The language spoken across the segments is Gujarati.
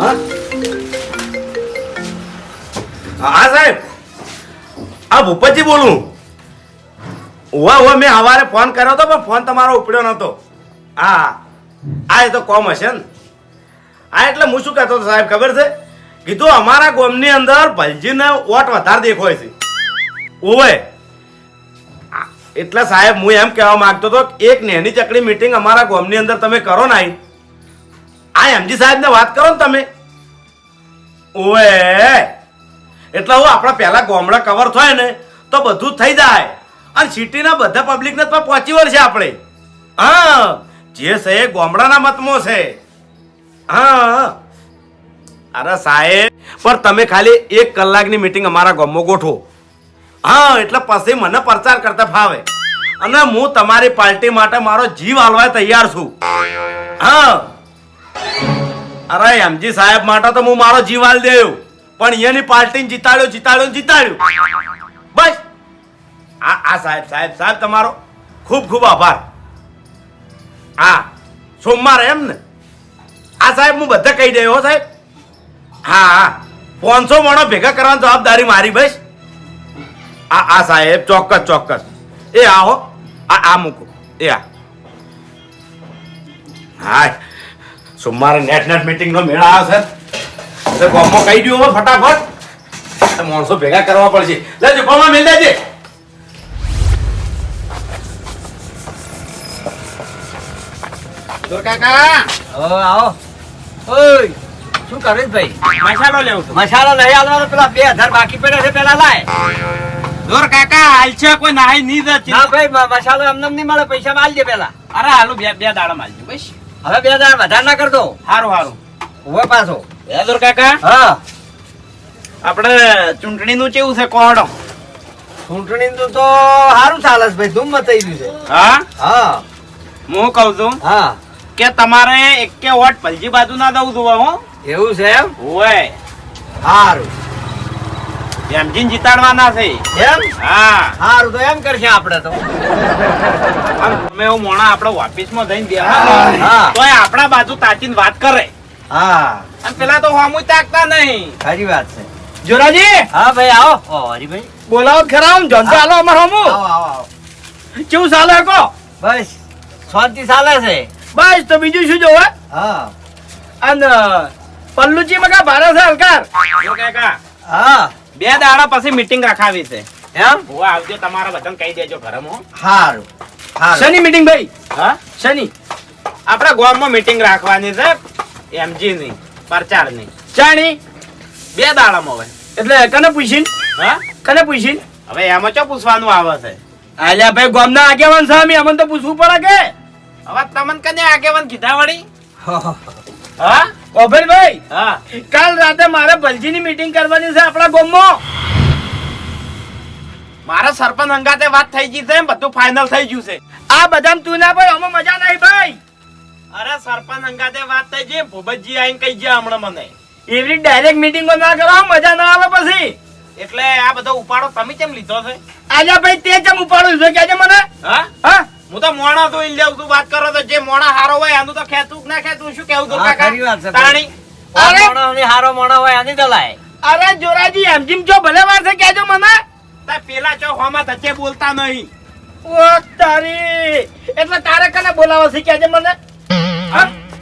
હા? હા સાહેબ. આ ભૂપતજી બોલું. ઓવા ઓવા મેં સવારે ફોન કર્યો હતો પણ ફોન તમારો ઉપડ્યો નહોતો. હા આ એ તો કોમ હશે ને. હા એટલે હું શું કહેતો હતો સાહેબ ખબર છે? કીધું અમારા ગામની અંદર ભલજીને ઓટ વધારે દેખાય છે. ઓવે આ, એટલે સાહેબ હું એમ કહેવા માંગતો હતો એક નેની ચકડી મીટિંગ અમારા ગામની અંદર તમે કરો ને આઈ આ એમજી સાહેબને વાત કરો ને તમે. ઓએ એટલે હું આપણા પહેલા ગોમડા કવર થાય ને, તો બધું થઈ જાય. અને સિટીના બધા પબ્લિકને પણ પહોંચી વળશે આપણે. હા, જે છે એ ગોમડાના મતમાં છે. હા. અરે સાહેબ, પણ તમે ખાલી એક કલાકની મીટિંગ અમારા ગામમાં ગોઠવો. હા, એટલે પછી મને પ્રચાર કરતા ફાવે. અને હું તમારી પાર્ટી માટે મારો જીવ હાલવા તૈયાર છું. હા. અરે એમજી સાહેબ માટે તો હું મારો જીવાલ દેવ પણ અહીંયાની પાર્ટીને જીતાડ્યો જીતાડ્યો જીતાડ્યો. બસ. આ આ સાહેબ સાહેબ સાહેબ તમારો ખૂબ ખૂબ આભાર. હા સોમવાર એમ ને? આ સાહેબ હું બધા કહી દઉં હો સાહેબ. હા હા. પાંચસો માણો ભેગા કરવાની જવાબદારી મારી બસ. આ આ સાહેબ, ચોક્કસ ચોક્કસ. એ આવો. આ આ મૂકો. એ આ. હા સોમવારે નેટ નેટ મીટિંગ નો મેળા આવે છે. તો ગામમાં કહી દઉં હવે ફટાફટ. માણસો ભેગા કરવા પડશે. લેજો ગામમાં મેળ દેજે. કાકા. આવો. ઓય શું કરે ભાઈ? મસાલો લેવું મસાલો નહીં આલવાનો પેલા બે હજાર બાકી પડ્યા છે પેલા લાય. દોર કાકા હાલ છે કોઈ નાહી નહીં જતી ના ભાઈ મસાલો એમને નહીં મળે પૈસા માલ દે પેલા. અરે હાલો બે બે દાડા માલજો બસ. હવે બે હજાર વધારે ના કરતો હારું સારું ઊભો પાછો. બે દોર કાકા? હા. આપણે ચૂંટણી નું કેવું છે કોહડો ચૂંટણી તો સારું ચાલે છે ભાઈ ધૂમ મચાઈ ગયું છે. હા? હા. હું કહું છું હા. કે તમારે એકે વોટ પલજી બાજુ ના દઉં છું હો. એવું છે એમ? ઓય સારું એમજીને જીતાડવાના છે. એમ? હા. હારું તો એમ કરશે આપણે તો. તમે એવું મોણા આપણે ઓફિસમાં જઈને હા. બેહા તો આપણા બાજુ તાચીન વાત કરે. હા. અને પેલા તો હોમુય તાકતા નહીં. સારી વાત છે. જોરાજી! હા ભાઈ આવો. હરીભાઈ. બોલાવો જ ખરા આમ. જોન ચાલો અમાર હોમુ. આવો આવો આવો. કેવું ચાલે કો બસ. શાંતિ ચાલે છે. બસ તો બીજું શું જોવે? હા. અને પલ્લુચી મગા ભારે છે હલકાર? હા. બે દાડા પછી મીટિંગ રાખાવી છે. એમ? હું આવજો તમારા બધાને કહી દેજો ઘરમાં સારું સારું શની મીટિંગ ભાઈ? હા? શની. આપણા ગામમાં મીટિંગ રાખવાની છે એમજી ની પ્રચારની ચાણી બે દાડામાં હવે એટલે કને પૂછીન? હા? કને પૂછીન? હવે એમાં ચો પૂછવાનું આવે છે? આલ્યા ભાઈ ગામના આગેવાન છે અમે અમને તો પૂછવું પડે કે? હવે તમને કને આગેવાન કીધા વળી? હા? ઓભરભાઈ હા. કાલ રાતે મારે ભલજીની મીટિંગ કરવાની છે આપણા ગોમમાં. મારા સરપંચ અંગાતે વાત થઈ ગઈ છે બધું ફાઇનલ થઈ ગયું છે. આ બધામ તું ના ભાઈ અમે મજા નહીં ભાઈ. અરે સરપંચ અંગાતે વાત થઈ ગઈ ભૂપતજી આઈને કહી ગયા હમણાં મને. એવી ડાયરેક્ટ મીટિંગો ના કરો મજા ના આવે પછી. એટલે આ બધો ઉપાડો તમે કેમ લીધો છે? આજે ભાઈ તે કેમ ઉપાડો છે? કેજે મને. હા? હા? હું તો મોણા તો ઇલ્યા તું વાત કરો તો જે મોણા હારો હોય આનું તો ખેતું ના ખેતું શું કેવું તું કાકા? ખરી વાત છે. તાણી અરે! મોણા હારો મોણો હોય આની દલાય અરે જોરાજી એમ જીમ જો ભલે વાર છે કેજો મને. તા પેલા ચો હોમાં ધચે બોલતા નહીં. ઓ તારી! એટલે તારે કને બોલાવો છે કેજે મને.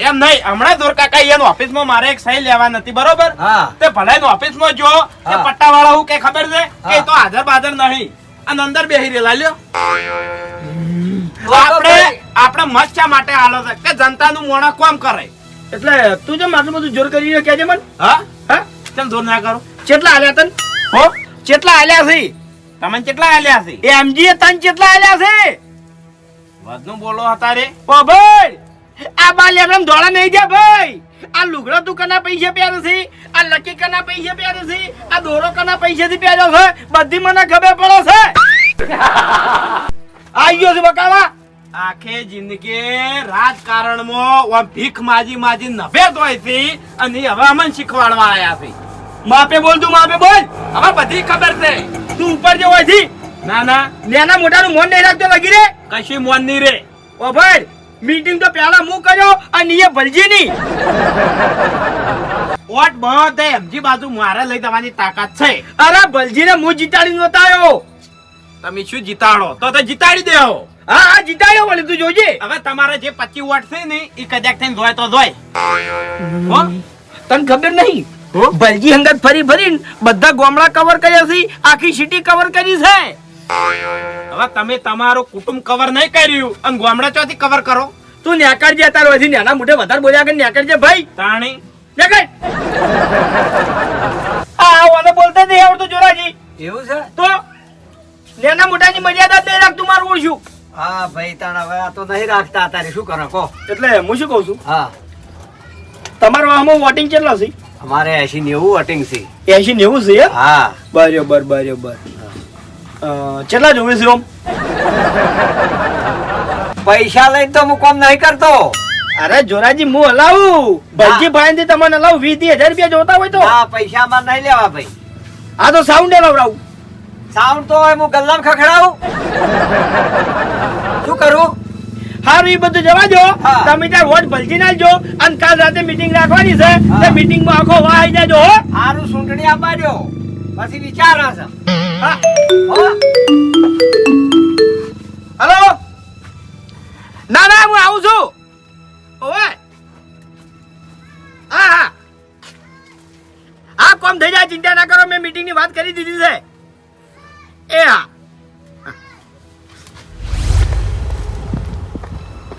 એમ નહીં હમણાં દોર કાકા એનો ઓફિસમાં મારે એક સહી લેવા નથી બરોબર? તે ભલે નો ઓફિસમાં જો તે પટ્ટા વાળા હું કે ખબર છે? કે તો હાજર બાજર નહીં. અને અંદર બેહી રેલા લ્યો. આપણે. આપણે મસ્યા માટે હાલો છે? કે જનતાનું મોણા કોમ કરે? એટલે તું જેમ આટલું બધું જોર કરી રહ્યો કેજે મને. હા? હા? કેમ જોર ના કરો. કેટલા આલ્યા તન? હો? કેટલા આલ્યા છે? તમને કેટલા આલ્યા છે? એ એમજી તન કેટલા આલ્યા છે? વધનું બોલો હતા રે. ઓ ભાઈ આ બાલ એમ દોડા નહીં જા ભાઈ. આ લુગડો તું કના પૈસે પહેરે છે? આ લકી કના પૈસે પહેરે છે? આ દોરો કના પૈસે થી પહેર્યો છે? બધી મને ખબર પડે છે. આયો છે બકાવા આખે જિંદગી રાજકારણમાં ઓમ ભીખ માજી માજી નભે હોય છે અને હવે અમને શીખવાડવા આવ્યા છે. માપે બોલ તું માપે બોલ. હવે બધી ખબર છે. તું ઉપર જે હોય છે ના ના. નેના મોટાનું મોન નહીં રાખતો લગી રે. કશું મોન નહીં રે. ઓ ભાઈ મીટિંગ તો પહેલા હું કર્યો અને એ ભલજી નહીં ઓટ બધે એમજી બાજુ મારે લઈ તમારી તાકાત છે. અરે ભલજીને હું જીતાડી નતો આવ્યો તમે શું જીતાડો? તો તો જીતાડી દેવો હા હા જીતાડ્યો વળી તું જોજે. હવે તમારે જે પચીસ વોટ છે ને એ કદાચ થઈને જોય તો જોય. હો? તને ખબર નહીં? ભલજી હંગત ફરી ફરીને બધા ગોમડા કવર કર્યા છે આખી સિટી કવર કરી છે. હવે તમે તમારો કુટુંબ કવર નહીં કર્યું અને ગોમડા ચોથી કવર કરો. તું ન્યાકરજે તાર વધી નાના મોઢે વધારે બોલ્યા કે ન્યાકરજે ભાઈ. તાણી. ન્યાકર આ ઓને બોલતા નહીં આવડતું જોરાજી. એવું છે? તો નાના મોટાની મર્યાદા જ નહીં રાખતું મારું ઓળશું હા ભાઈ તાણ હવે આ તો નહીં રાખતા તારે શું કરો કહો? એટલે હું શું કહું છું? હા. તમારો આમાં વોટિંગ કેટલા છે? અમારે એસી નેવું વોટિંગ છે. એસી નેવું છે? હા. બરોબર બરોબર. કેટલા જોવે છે ઓમ? પૈસા લઈને તો હું કોમ નહીં કરતો. અરે જોરાજી હું હલાવું ભલજી ભાઈ તમને હલાવું વીસ હજાર રૂપિયા જોતા હોય તો. હા પૈસા માં નહીં લેવા ભાઈ. આ તો સાઉન્ડ હલાવડાવું સાઉન્ડ તો હું ગલ્લામ ખખડાવું. શું કરું? હારું એ બધું જવા દો. તમે ત્યાં વોટ ભલજી નાખજો અને કાલ રાતે મીટિંગ રાખવાની છે. તે મીટિંગમાં આખો વાહ આવી જાજો હારું સારું ચૂંટણી આપવા દો પછી વિચાર હશે. હલો? ના ના હું આવું છું. ઓવે. હા હા. હા કોમ થઈ જાય ચિંતા ના કરો મેં મીટિંગની વાત કરી દીધી છે. એ હા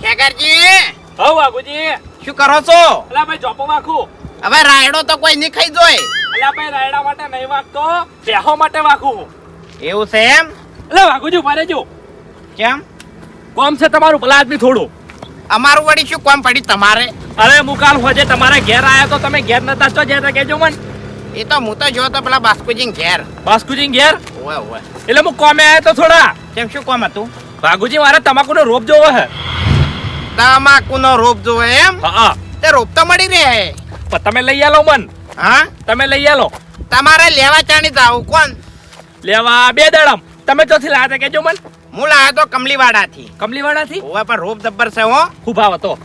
ખેકરજી હવ બાબુજી શું કરો છો? અલા ભાઈ જોપો વાખું હવે રાયડો તો કોઈ નહીં ખાઈ જોય. અલા ભાઈ રાયડા માટે નહીં વાગતો બેહો માટે વાખું એવું છે એમ? અલા વાઘુજી ઊભા રહેજો. કેમ? કોમ છે તમારું ભલા આદમી થોડું. અમારું વળી શું કોમ પડી તમારે? અરે હું કાલ હોજે તમારા ઘેર આયા તો તમે ઘેર નતા તો જે કેજો મન. એ તો હું તો જો તો પેલા બાસ્કુજી ઘેર. બાસ્કુજી ઘેર? ઓવે ઓવે. એટલે હું કોમે આયા તો થોડા? કેમ શું કોમ હતું? ભાગુજી મારે તમાકુનો રોપ જોવો હે. તમાકુનો રોપ જોવે એમ? હા. તે રોપ તો મળી રહે. પણ તમે લઈ આલો મન. હા? તમે લઈ આલો. તમારે લેવા ચાણી જાવ કોણ? લેવા બે દડમ. તમે ચોથી લાયા કેજો મન. હું લાવ્યો તો કમલીવાડાથી. કમલીવાડાથી? ઓવા પર રોપ જબ્બર છે હો. ખૂબ ભાવ હતો.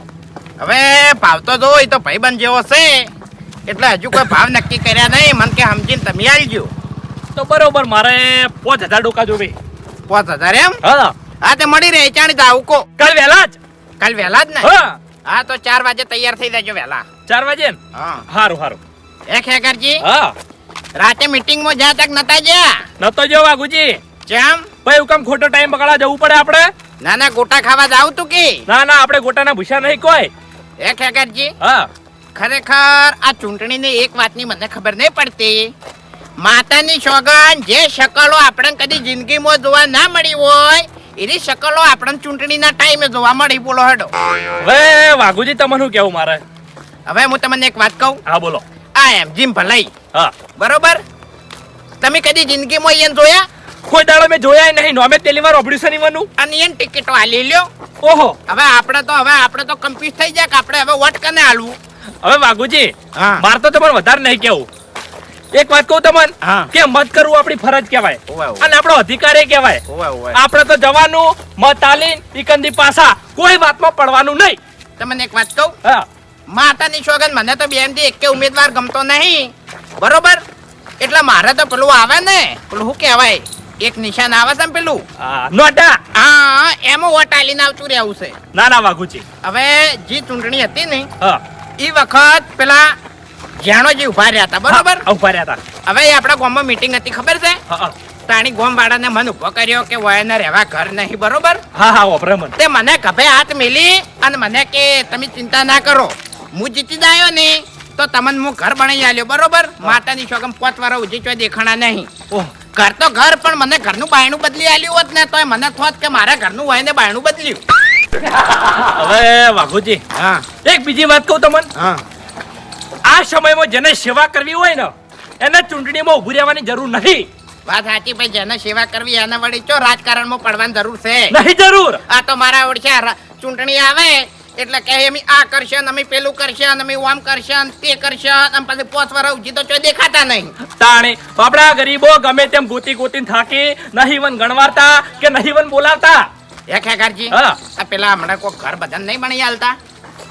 હવે ભાવ તો જો એ તો ભાઈબંધ જેવો છે. એટલે હજુ કોઈ ભાવ નક્કી કર્યા નહીં. મન કે સમજીને તમે આલજો. તો બરોબર મારે પાંચ હજાર ડોકા જોવે. પાંચ હજાર એમ? હા હા. તે મળી રહે ચાણી જાવ કો કાલ વહેલા જ. કાલ વહેલા જ ને? હા. તો ચાર વાગે તૈયાર થઈ જજો વહેલા. ચાર વાગે હા. હારું હારું. એ ખેકરજી હા. રાતે મીટિંગમાં જ્યાં તક નતા ગયા? નતો જો વાઘુજી. કેમ ભાઈ હુકમ ખોટો ટાઈમ બગાડવા જવું પડે આપણે? ના ના ગોટા ખાવા જાવ તું કે? ના ના આપણે ગોટાના ભૂસા નહીં કોઈ. એ ખેકરજી હા. ખરેખર આ ચૂંટણીની એક વાતની મને ખબર નહીં પડતી. માતાની સોગન જે શકલો આપણને કદી જિંદગીમાં જોવા ના મળી હોય એની શકલો આપણને ચૂંટણીના ટાઈમે જોવા મળી. બોલો હેડો. હવે વાઘુજી તમને શું કેવું મારે? હવે હું તમને એક વાત કહું. હા બોલો. આ એમ જીમ ભલાઈ. હા. બરોબર? તમે કદી જિંદગીમાં એને જોયા? કોઈ દાડો મેં જોયા નહીં. નોમે પેલી વાર ઓબડ્યું છે નીવાનું અને એને ટિકિટો આલી લ્યો. ઓહો. હવે આપણે તો હવે આપણે તો કન્ફ્યુઝ થઈ જાય કે આપણે હવે વોટ કને આલવું હવે વાઘુજી હા. તો તમને વધારે નહીં કેવું એક વાત કહું તમને કે મત કરવું આપણી ફરજ કહેવાય. અને આપણો અધિકાર એ કહેવાય. આપણે તો જવાનું મત આલીન ઇકંદી પાસા કોઈ વાતમાં પડવાનું નહીં. તમને એક વાત કહું? માતાની સોગન મને તો બેનથી એક ઉમેદવાર ગમતો નહીં. બરોબર? એટલે મારે તો પેલું આવે ને પેલું શું કહેવાય? એક નિશાન આવે છે ને પેલું? નોટા. હા એમાં વોટ આલીને આવતું રહેવું છે. ના ના વાઘુજી. હવે જે ચૂંટણી હતી ને હા. એ વખત પેલા જાણો ઊભા રહ્યા હતા બરોબર? ઊભા રહ્યા હતા. હવે આપણા ગામમાં મીટિંગ હતી ખબર છે? તાણી ગોમ વાળાને મને ઊભો કર્યો કે વયને રહેવા ઘર નહીં બરોબર? હા હા ઓપરે મને તે મને કભે હાથ મેલી અને મને કે તમે ચિંતા ના કરો હું જીતી જાયો ને તો તમને હું ઘર બનાવી આલ્યો બરોબર? માતાની શોગમ પોત વાર ઉજી ચોય દેખાણા નહીં. ઓહ. ઘર તો ઘર પણ મને ઘરનું બાયણું બદલી આલ્યું હોત ને તોય મને થોત કે મારા ઘરનું વયને બાયણું બદલ્યું. હવે વાઘુજી હા. એક બીજી વાત કહું તમને. હા. આ સમયમાં જેને સેવા કરવી હોય ને એને ચૂંટણીમાં ઉભું રહેવાની જરૂર નથી. વાત સાચી ભાઈ જેને સેવા કરવી એને વળી ચો રાજકારણમાં પડવાની જરૂર છે? નહીં જરૂર. આ તો મારા ઓળખ્યા ચૂંટણી આવે એટલે કે એમ આ કરશે ને અમે પેલું કરશે ને અમે આમ કરશે ને તે કરશે અને પછી પોચ વાર ઉજી તો દેખાતા નહીં. તાણે આપણા ગરીબો ગમે તેમ ગોતી ગોતી થાકી નહીં વન ગણવાતા કે નહીં વન બોલાવતા? હે ખેગારજી? હા. આ પેલા હમણાં કોઈ ઘર બધા નહીં બની હાલતા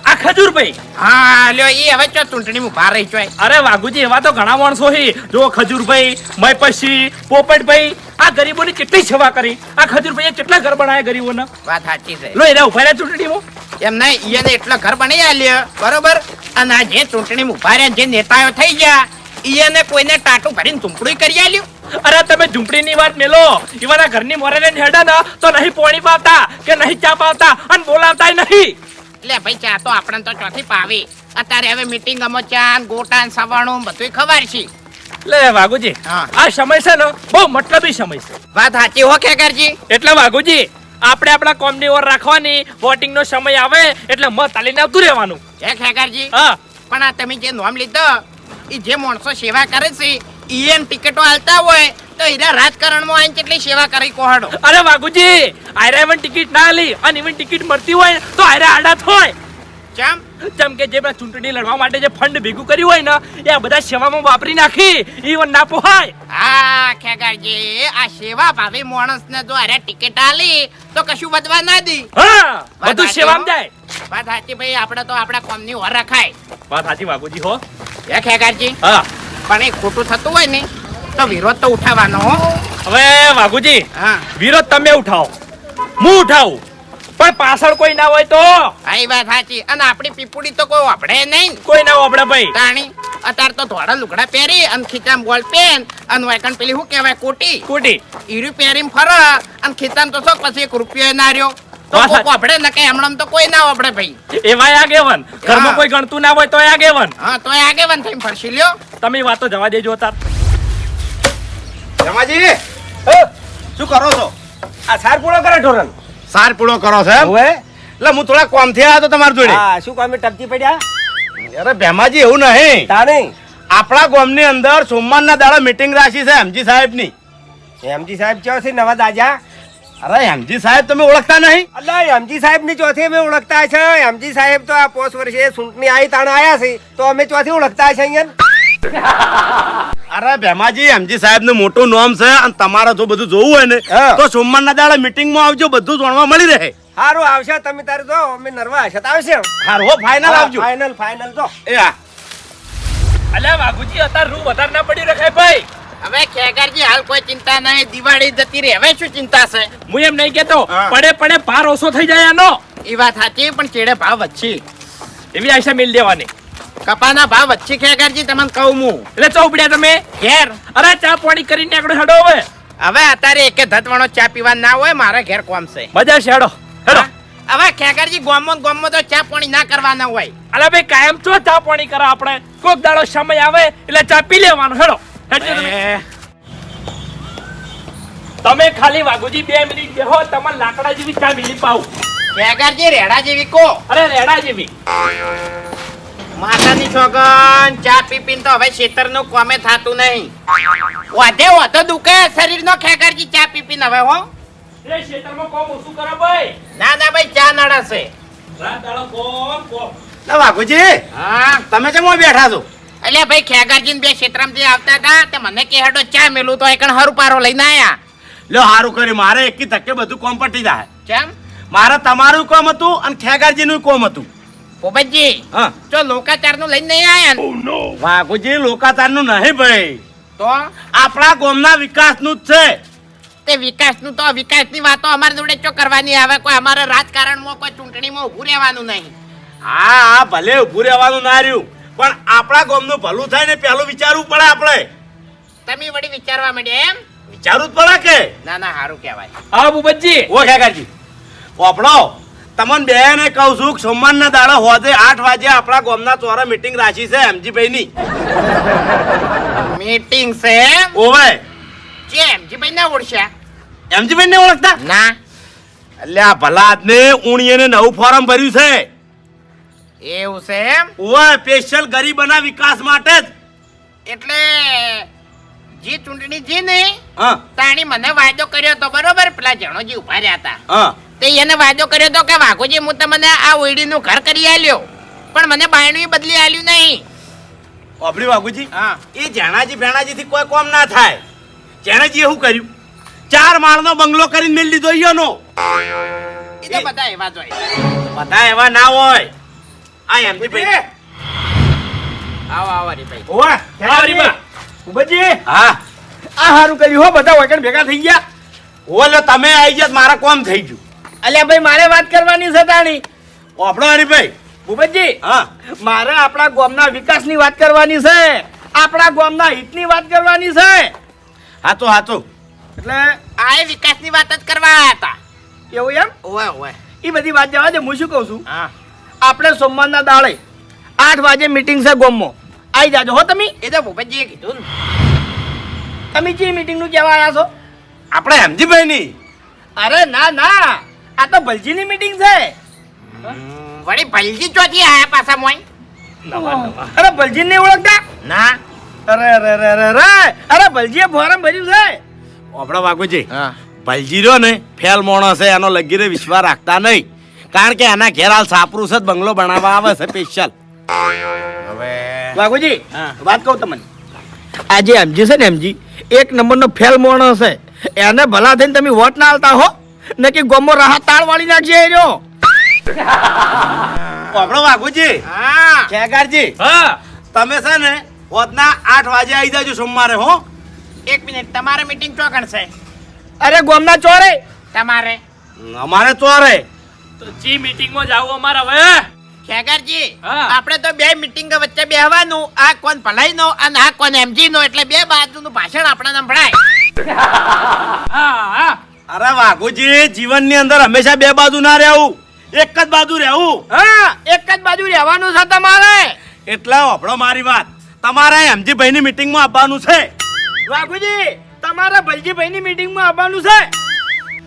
આ ખજૂરભાઈ હા લ્યો ઈ હવે ચો ચૂંટણી માં રહી ચોય અરે વાઘુજી એવા તો ઘણા માણસો છે જો ખજૂરભાઈ મયપશી પોપટભાઈ આ ગરીબોની કેટલી સેવા કરી. આ ખજૂરભાઈએ કેટલા ઘર બનાવ્યા ગરીબોના? વાત સાચી છે. લો એને ઊભા રહ્યા ચૂંટણીમાં. એમ નહીં એટલો ઘર બનાવી આલ્યો. બરોબર? અને આ જે ચૂંટણી ઊભા રહ્યા જે નેતાઓ થઈ ગયા ઈયને કોઈને ટાટું ભરીને ઝૂંપડી કરી આલ્યું. અરે તમે ઝૂંપડીની વાત મેલો. ઈવાના ઘરની મોરેને હેડા ના તો નહીં પોણી પાવતા કે નહીં ચા પાવતા અને બોલાવતા નહીં. એટલે ભાઈ ચા તો આપણને તો ચોથી પાવી. અત્યારે હવે મીટિંગ અમો ચા ગોટા ને સવાણું બધું ખબર છે લે વાઘુજી. આ સમય છે ને બહુ મતલબી સમય છે. વાત સાચી હો ખેકરજી એટલે વાઘુજી આપણે આપણા કોમની ઓર રાખવાની વોટિંગ નો સમય આવે એટલે મત આલીને આવતું રહેવાનું. હે ખેકરજી હા. પણ આ તમે જે નોમ લીધો એ જે માણસો સેવા કરે છે એમ ટિકિટો આલતા હોય તો એના રાજકારણમાં આઈને કેટલી સેવા કરી કોહાડો? અરે વાઘુજી આયરા એવન ટિકિટ ના લી અને ઇવન ટિકિટ મળતી હોય તો આયરા આડા થોય કેમ જેમ કે જે ચૂંટણી લડવા માટે જે ફંડ ભેગું કર્યું હોય ને એ બધા સેવામાં વાપરી નાખી ઈવન ના પોહાય. હા ખેકરજી આ સેવા ભાવી માણસને જો અરે ટિકિટ આલી તો કશું વધવા ના દી. હા બધું સેવામાં જાય. વાત સાચી ભાઈ આપણે તો આપણા કોમની ઓર રખાય. વાત સાચી વાઘુજી હો. હે ખેકરજી હા. પણ એ ખોટું થતું હોય ને તો વિરોધ તો ઉઠાવવાનો હો. હવે વાઘુજી હા. વિરોધ તમે ઉઠાવો. હું ઉઠાવું. પણ પાછળ કોઈ ના હોય તો? આઈ વાત સાચી. અને આપણી પીપુડી તો કોઈ વાપડે નહીં. કોઈ ના વાપડે ભાઈ. તાણી અત્યારે તો ધોળા લુગડા પહેરી અને ખીચામ બોલ પેન અને વાયકણ પેલી શું કહેવાય કોટી? કોટી. ઈરી પહેરીને ફરા અને ખીચામ તો શું પછી એક રૂપિયો ના રહ્યો. વાપડે ને કે હમણાં તો કોઈ ના વાપડે ભાઈ. એવાય આગેવન. ઘરમાં કોઈ ગણતું ના હોય તો આગેવન. હા તો એ આગેવાન થઈને ફરશી લ્યો. તમે વાતો જવા દેજો તાર. જમાજી શું કરો છો? આ સાર પૂળો કરે ઢોરણ સાર પૂળો કરો છો એમ? હવે. એટલે હું થોડા કોમથી આવ્યો તો તમારી જોડે. હા શું કામે ટપકી પડ્યા? અરે ભેમાજી એવું નહીં. તારે આપણા ગામની અંદર સોમવારના દાડા મીટિંગ રાખી છે એમજી સાહેબની. એમજી સાહેબ ચો છે નવા દાજા? અરે એમજી સાહેબ તમે ઓળખતા નહીં? અલ્લા એમજી સાહેબની ચોથી અમે ઓળખતા છે. એમજી સાહેબ તો આ પોસ્ટ વર્ષે સૂંટની આવી તાણ આયા છે. તો અમે ચોથી ઓળખતા છે અહીંયા? અરે ભેમાજી એમજી સાહેબનું મોટું નામ છે અને તમારે જો બધું જોવું હોય ને તો સોમવાર સોમવારના દાડા મીટિંગમાં આવજો બધું જાણવા મળી રહે. સારું આવશે. તમે તારે જો અમે નરવા હશે. આવશે. હાર હો ફાઇનલ આવજો. ફાઇનલ ફાઇનલ જો. એ હા અલ્યા બાબુજી અત્યારે રૂમ વધારે ના પડી રખાય ભાઈ. હવે ખેગરજી હાલ કોઈ ચિંતા નહીં દિવાળી જતી રહે. હવે શું ચિંતા છે? હું એમ નહીં કેતો. પડે પડે ભાર ઓછો થઈ જાય આનો. એ વાત સાચી પણ ચેડે ભાવ વચ્ચે એવી આશા મિલ દેવાની. કપાના ભાવ વચ્ચે ખેગરજી તમને કહું હું. એટલે ચોપડ્યા તમે? ઘેર. અરે ચા પાણી કરીને આગળ હેડો હવે. હવે અત્યારે એકે ધતવાનો ચા પીવા ના હોય મારા ઘેર કોમ છે. મજા છે હેડો હેડો. હવે ખેગરજી ગોમો ગોમો તો ચા પાણી ના કરવાના હોય. અલા ભાઈ કાયમ ચો ચા પાણી કરે આપણે? કોક દાડો સમય આવે એટલે ચા પી લેવાનો હેડો. તમે. ખાલી વાઘુજી બે મિનિટ બેહો તમારે લાકડા જેવી ચા મિલી પાવ ખેગરજી રેડા જેવી કો. અરે રેડા જેવી. માતાની છોકન ચા પી પીને તો હવે ખેતરનું કોમે થાતું નહીં. વધે વધો દુખે શરીરનો ખેગરજી ચા પી પીને હવે હો. એ ખેતરમાં કોમ ઓછું કરો ભાઈ. ના ના ભાઈ ચા નડાશે રાત દાડો કોમ કોમ. લે વાઘુજી હા? તમે કેમ બેઠા છો? એટલે ભાઈ ખેગરજી ને બે ક્ષેત્રમાંથી આવતા હતા તે મને કે હેડો ચા મેલું તો એકણ હરું પારો લઈને આયા. લ્યો હારું કર્યું. મારે એકી ધક્કે બધું કોમ પટી જાય. કેમ મારે તમારું કોમ હતું અને ખેગારજી નું કોમ હતું. પોપટજી હા. જો લોકાચારનું લઈને નહીં આયા? ને વાઘુજી લોકાચારનું નહીં ભાઈ. તો? આપણા ગામના વિકાસનું જ છે. તે વિકાસનું તો વિકાસની વાતો અમારી જોડે ચો કરવાની આવે? કોઈ અમારે રાજકારણમાં કોઈ ચૂંટણીમાં ઊભું રહેવાનું નહીં. હા હા ભલે ઉભું રહેવાનું ના રહ્યું. પણ આપણા ગામનું ભલું થાય ને પેલું વિચારવું પડે આપણે. તમે વળી વિચારવા માંડ્યા એમ? વિચારવું જ પડે કે? ના ના સારું કહેવાય. હા ભૂપતજી ઓ ખેગારજી પોપડો તમને બે ને કહું છું કે સોમવારના દાડે હોજે આઠ વાગે આપણા ગામના ચોરા મીટિંગ રાખી છે એમજીભાઈ ની મીટિંગ છે ઓવે જે એમજીભાઈ ના ઓળખ્યા? એમજીભાઈ ને ઓળખતા? ના. એટલે આ ભલા આદમી ઉણીએ નવું ફોર્મ ભર્યું છે. એવું છે એમ? ઓવે સ્પેશિયલ ગરીબના વિકાસ માટે જ. એટલે જે ચૂંટણી છે ને હા. તાણી મને વાયદો કર્યો તો બરોબર પેલા જણોજી ઊભા રહ્યા હતા. હા. તે એને વાયદો કર્યો તો કે વાઘોજી હું તમને આ ઓઈડીનું ઘર કરી આલ્યો પણ મને બાયણું બદલી આલ્યું નહીં. અભડી વાઘુજી હા. એ જેણાજી ભેણાજી થી કોઈ કોમ ના થાય. જેણાજી શું કર્યું? ચાર માળનો બંગલો કરીને મેળ લીધો ઈયોનો. એ તો બધા એવા જ હોય. બધા એવા ના હોય. આ એમજી ભાઈ. આવો આવો હરીભાઈ ઓવા આવો રીબા. ઉબજી હા. આ હારું કર્યું હો બધા વગર ભેગા થઈ ગયા. ઓલે તમે આવી જાત મારા કોમ થઈ ગયું. અલ્યા ભાઈ મારે વાત કરવાની છે તાણી. આપણો હરીભાઈ ભૂપતજી હા. મારે આપણા ગામના વિકાસની વાત કરવાની છે. આપણા ગામના હિતની વાત કરવાની છે. હા તો હા તો એટલે આ વિકાસની વાત જ કરવા હતા એવું એમ? ઓય ઓય એ બધી વાત જવા દે હું શું કહું છું? હા. આપણે સોમવારના દાડે આઠ વાગે મીટિંગ છે ગોમો આવી જાજો હો તમે. એ તો ભૂપતજીએ કીધું ને. તમે જે મીટિંગનું કહેવા આવ્યા છો? આપણે એમજીભાઈ ની અરે ના ના. આ તો ભલજીની મીટિંગ છે. વળી ભલજી ચોથી આયા પાછા મોય અરે ભલજી નહીં ઓળખતા? ના. અરે અરે અરે અરે અરે. અરે ભલજીએ ફોરમ ભર્યું છે. આપણા વાઘુજી હા. ભલજી રહ્યો ને ફેલ માણસ છે એનો લગીરે વિશ્વાસ રાખતા નહીં. કારણ કે એના ઘેર હાલ સાપરું છે જ બંગલો બનાવવા આવે છે સ્પેશિયલ હવે વાઘુજી હા. વાત કહું તમને. આજે એમજી છે ને એમજી એક નંબરનો ફેલ માણસ છે. એને ભલા થઈને તમે વોટ ના આલતા હો? ને કે ગોમો રાહત તાળ વાળી નાખજે એ રહ્યો? આપણો વાઘુજી હા. ખેગારજી હા. તમે છે ને વોટના આઠ વાગે આવી જાજો સોમવારે હો. એક મિનિટ તમારે મીટિંગ ચોકણ છે. અરે ગોમના ચોરે? તમારે. અમારે ચોરે. તો જી મીટિંગમાં જાવું અમારે હવે. ખેગરજી હા. આપણે તો બે મીટિંગ વચ્ચે બેહવાનું. આ કોણ ભલાઈ નો અને આ કોણ એમજી નો એટલે બે બાજુનું ભાષણ આપણને સંભળાય હા હા. અરે વાઘુજી જીવનની અંદર હંમેશા બે બાજુ ના રહેવું. એક જ બાજુ રહેવું. હા એક જ બાજુ રહેવાનું છે તમારે. એટલે આપણો મારી વાત. તમારે એમજીભાઈ ની મીટિંગમાં આવવાનું છે. વાઘુજી તમારે ભલજીભાઈની મીટિંગમાં આવવાનું છે.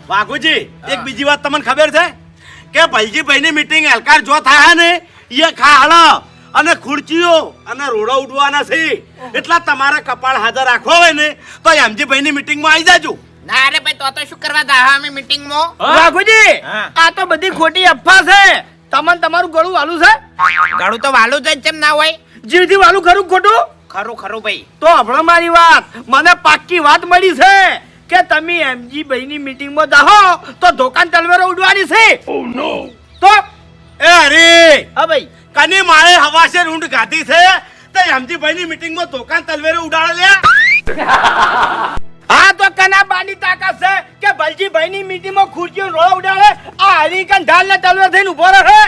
વાઘુજી એક બીજી વાત તમને ખબર છે? કે ભલજીભાઈ ની મીટિંગ એલકાર જો થાય ને એ ખાહળ. અને ખુરચીઓ અને રોડો ઉડવાના છે. એટલા તમારા કપાળ હાજર રાખવો હોય ને તો એમજીભાઈ ની મીટિંગમાં આવી જાજો. ના અરે ભાઈ તો તો શું કરવા જા અમે મીટિંગમાં હા? વાઘુજી આ તો બધી ખોટી અફવા છે. તમને તમારું ગળું વાલું છે? ગળું તો વાલું જ કેમ ના હોય? જીવથી વાલું ખરું ખોટું? ખરું ખરું ભાઈ. તો હમણાં મારી વાત મને પાક્કી વાત મળી છે. કે તમે એમજી ભાઈની મીટિંગમાં જાહો તો દુકાન તલવારો ઉડવાની છે. તો એ અરે હા ભાઈ. કને મારે હવાશે રૂંડ ગાધી છે તે એમજી ની મીટિંગમાં દુકાન તલવેરે ઉડાડે લ્યા. હા તો કના બાની તાકાત છે કે ભલજીભાઈની મીટિંગમાં ખુરશીઓ રોળો ઉડાડે આ હરીકન ઢાલ ને તલવાર થઈને ઊભો રહે.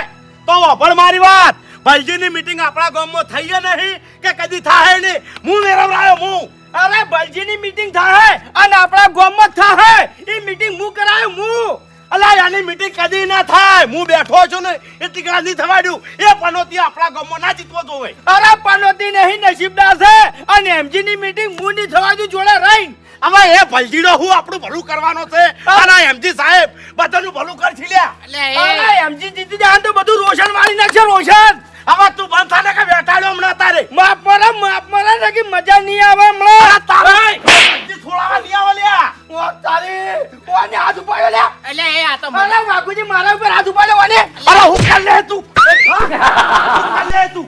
તો વફળ મારી વાત. ભલજીની મીટિંગ આપણા ગામમાં થઈ નહીં કે કદી થાય નહીં. હું મેળવરાયો હું. અરે બલજીની મીટિંગ થાય અને આપણા ગામમાં થાય એ મીટિંગ હું કરાયું? હું. અલા, આની મીટિંગ કદી ના થાય. હું બેઠો છું ને એટલી કડા નહીં થવાડ્યું. એ પનોતી આપણા ગામમાં ના જીતવો જોવે. અરે પનોતી નહીં, નસીબદાર છે. અને એમજી ની મીટિંગ હું ની થવા દઉં જોડે રહી હવે એ ભલજીડો હું આપણું ભલું કરવાનો છે? અને એમજી સાહેબ બધાનું ભલું લ્યા. એટલે એ અરે એમજી જીતી જાય તો બધું રોશન મારી નાખશે રોશન. હવે તું બંધ થાને કે બેઠાડ્યો હમણાં તારે? માફ મારે માફ મારે ને કે મજા નહીં આવે હમણાં. તારે ભલજી છોડાવા નહીં આવે લ્યા. ઓ તારી ઓને હાથ ઉપાડ્યો લ્યા. એટલે એ આ તો મને વાઘુજી મારા ઉપર હાથ ઉપાડ્યો ઓને. અરે હું કર લે તું? કર લે તું?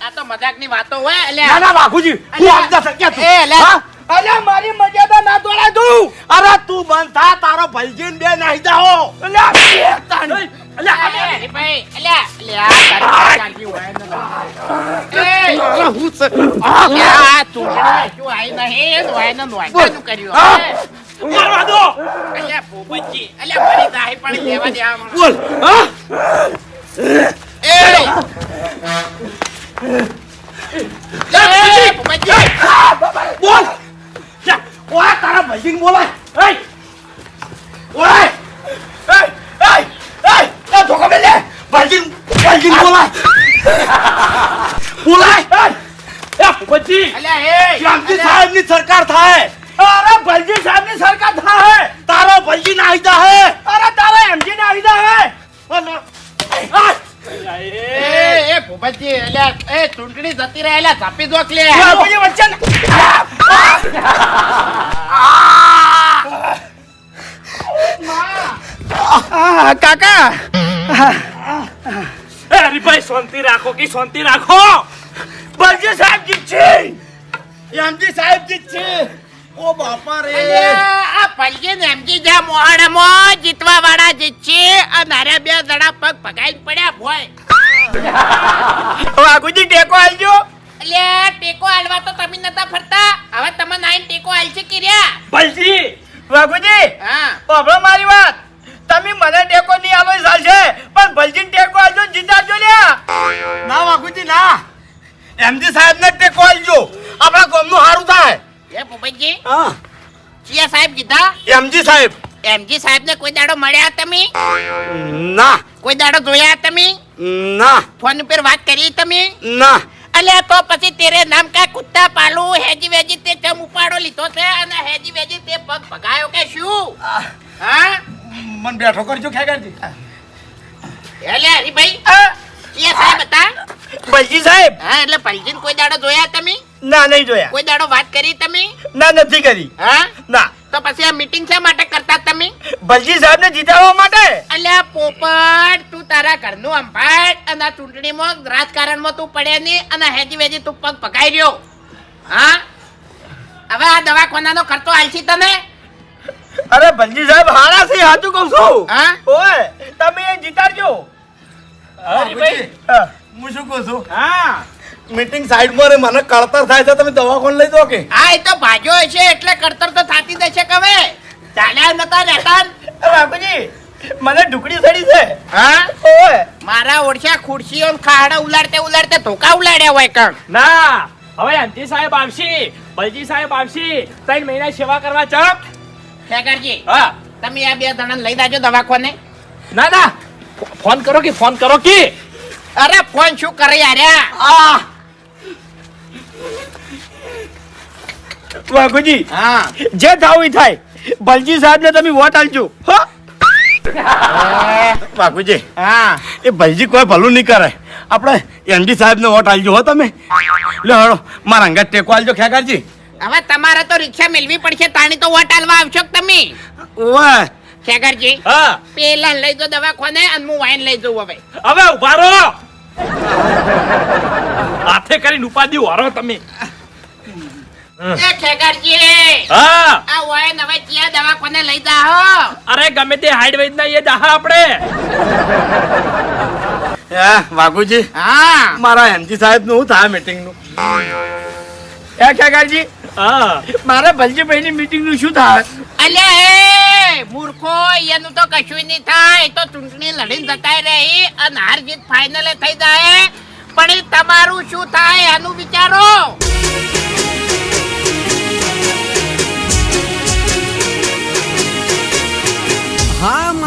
આ તો મજાકની વાતો હોય એટલે ના ના બાપુજી હું આમદા શક્યા તું એ, લે. અરે મારી મર્યાદા ના તોડા તું અરે તું બંધ થા તારો ભલજીન બે નાહી જાઓ અલ્યા એ અલ્યા, એટલે હરીભાઈ, એટલે એટલે તારી ચાલતી હોય ને. એ, અરે હું છે આ ચૂંટણી શું આઈ નહીં, નોય ને નોયતાનું કર્યું મારવા દો અલ્યા મારી દાહી પણ લેવા દે આમ. બોલ હા એ! ઓય તારા ભલજીન બોલાય. એય! ઓય! એય એય એય એ ધોકો મેલે ભલજીન ભલજીન બોલાય. બોલાય. એ ભૂપતજી અલ્યા એ! શ્યામજી સાહેબની સરકાર થાય અરે ભલજી સાહેબની સરકાર થાય તારો ભલજી નાહી જાહે અરે તારા એમજી ને આવી જાય અને એ, એ ભૂપતજી, અલ્યા, એ ચૂંટણી જતી રહે, અલ્યા ઝાપી દો કે લે. વાઘુજી વચ્ચે. ને- આ, કાકા! અરે ભાઈ શાંતિ રાખો કે શાંતિ રાખો? બલજી સાહેબ જીતશે એમજી સાહેબ જીત છે. ઓ બાપા રે આ પલજી ને એમજી જ્યાં મોહડામાં જીતવા વાળા જીતશે અને અરે બે જણા પગ ભગાઈને પડ્યા ભોય વાઘુજી ટેકો આલજો. એટલે ટેકો આલવા તો તમે નતા ફરતા. હવે તમે નાઈન ટેકો આલશે કે રહ્યા? ભલજી વાઘુજી હા. સાંભળો મારી વાત. તમે મને ટેકો નહીં આલો ચાલશે પણ ભલજી ટેકો આલજો ને જીતાડજો લ્યા. ના વાઘુજી ના. એમજી સાહેબ ભૂપતજી હા. ચિયા સાહેબ કીધા? એમજી સાહેબ. એમજી સાહેબ ને કોઈ દાડો મળ્યા તમે? ના. કોઈ દાડો જોયા તમે? ના. ફોન ઉપર વાત કરી તમે? ના. અલ્યા તો પછી તેરે નામ કા કુત્તા પાલુ હેજી વેજી તે ચમ ઉપાડો લીધો છે અને હેજી વેજી તે પગ ભગાયો કે શું? હા? મન બેઠો કરજો ખેગરજી. એટલે હરીભાઈ ચિયા સાહેબ હતા? ભલજી સાહેબ. હા એટલે પલજીન કોઈ દાડો જોયા તમે? ના નહીં જોયા. કોઈ દાડો વાત કરી તમે? ના નથી કરી. હા? ના. તો પછી આ મીટિંગ શા માટે કરતા તમે? બલજી સાહેબ ને જીતાડવા માટે. અલ્યા પોપટ તું તારા ઘરનું અંભાટ અને આ ચૂંટણીમાં રાજકારણમાં તું પડ્યા નહીં અને હેજી વેજી તું પગ પકાઈ રહ્યો. હા? હવે આ દવાખાનાનો ખર્ચો આલશી તને? અરે બલજી સાહેબ હારા છે સાચું કહું છું. હા? ઓય તમે એ જીતાડજો. હરીભાઈ ભાઈ હું શું કહું છું? હા. મીટિંગ સાઈડમાં રે મને કળતર થાય છે તમે દવાખાને લઈ જાઓ કે? હા એ તો ભાજો હશે એટલે કડતર તો થાતી દેશે કે હવે? ચાલ્યા નતા રહેતા? બાપુજી મને ઢુકડી સડી છે. હા? ઓય. મારા ઓળખ્યા ખુરશીઓ ખાડા ઉલાડતે ઉલાડતે ધોકા ઉલાડ્યા હોય કણ ના હવે અંતિ સાહેબ આવશે બલજી સાહેબ આવશે ત્રણ મહિના સેવા કરવા ચપ શેખરજી હા. તમે આ બે જણાને લઈ જાજો દવાખાને. ના ના. ફોન કરો કે ફોન કરો કે? અરે ફોન શું કરે યાર? આ બાપુજી હા. જે થાવું થાય. ભલજી સાહેબ ને તમે વોટ આલજો હો. બાપુજી હા. એ ભલજી કોઈ ભલું નહીં કરે. આપણે એમડી સાહેબ ને વોટ આલજો હો તમે. લે હળો મારા અંગાત ટેકો આલજો ખેગારજી હવે તમારે તો રિક્ષા મેળવી પડશે તાણી તો વોટ આલવા આવશો તમે? ઓય ખેગારજી હા. પેલા લઈ જો દવાખાને અને હું વાઈન લઈ જઉં હવે. હવે ઊભા રહો. હાથે કરીને ઉપાડી વારો તમે. અરે ગમે તે હાઈડ વેજ ના એ જાહા આપણે. હે હા. મારા એમજી સાહેબનું થાય મીટિંગનું એ ખેગારજી હા. મારે ભલજી ભાઈ ની મીટિંગનું શું થાય? અલ્યા એ મૂર્ખો એનું તો કશું નહીં થાય. તો ચૂંટણી લડીને જતાય રહી અને હાર જીત ફાઇનલે થઈ જાય. પણ એ તમારું શું થાય એનું વિચારો.